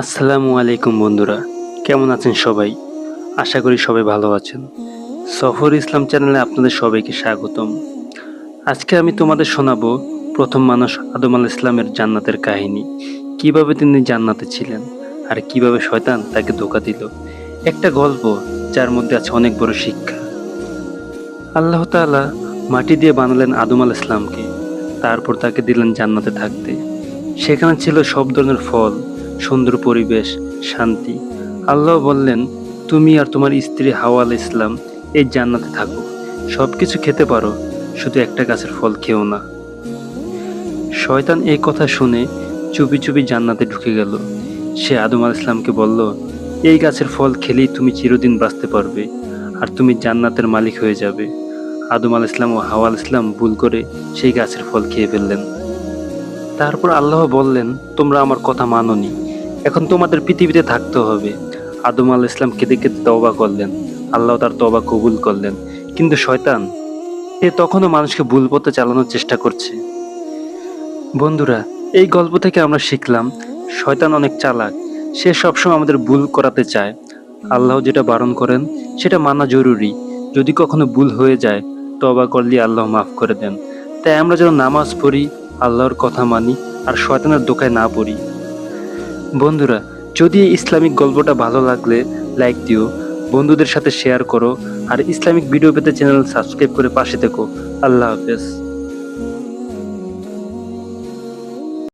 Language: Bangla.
আসসালামু আলাইকুম বন্ধুরা, কেমন আছেন সবাই? আশা করি সবাই ভালো আছেন। সফর ইসলাম চ্যানেলে আপনাদের সবাইকে স্বাগতম। আজকে আমি তোমাদের শোনাবো প্রথম মানুষ আদম আল ইসলামের জান্নাতের কাহিনী। কীভাবে তিনি জান্নাতে ছিলেন আর কীভাবে শয়তান তাকে ধোকা দিল। একটা গল্প যার মধ্যে আছে অনেক বড় শিক্ষা। আল্লাহ তাআলা মাটি দিয়ে বানালেন আদম আল ইসলামকে তারপর তাকে দিলেন জান্নাতে থাকতে। সেখানে ছিল সব ধরনের ফল সুন্দর পরিবেশ, শান্তি। আল্লাহ বললেন, তুমি আর তোমার স্ত্রী হাওয়াল ইসলাম এই জান্নাতে থাকো। সব কিছু খেতে পারো, শুধু একটা গাছের ফল খেও না। শয়তান এই কথা শুনে চুপি চুপি জান্নাতে ঢুকে গেল। সে আদম আল ইসলামকে বলল, এই গাছের ফল খেলেই তুমি চিরদিন বাঁচতে পারবে আর তুমি জান্নাতের মালিক হয়ে যাবে। আদম আল ইসলাম ও হাওয়া আল ইসলাম ভুল করে সেই গাছের ফল খেয়ে ফেললেন। তারপর আল্লাহ বললেন, তোমরা আমার কথা মানোনি। এখন তোমাদের পৃথিবীতে থাকতে হবে। আদম আল ইসলাম কেঁদে কেঁদে তওবা করলেন। আল্লাহ তার তওবা কবুল করলেন। কিন্তু শয়তান এ তখনও মানুষকে ভুল পথে চালানোর চেষ্টা করছে। বন্ধুরা, এই গল্প থেকে আমরা শিখলাম, শয়তান অনেক চালাক। সে সবসময় আমাদের ভুল করাতে চায়। আল্লাহ যেটা বারণ করেন, সেটা মানা জরুরি। যদি কখনো ভুল হয়ে যায় তবা করলে আল্লাহ মাফ করে দেন। তাই আমরা যেন নামাজ পড়ি, আল্লাহর কথা মানি, আর শয়তানের দোকায় না পড়ি। বন্ধুরা, যদি এই ইসলামিক গল্পটা ভালো লাগলে লাইক দিও, বন্ধুদের সাথে শেয়ার করো, আর ইসলামিক ভিডিও পেতে চ্যানেল সাবস্ক্রাইব করে পাশে থেকো। আল্লাহ হাফেজ।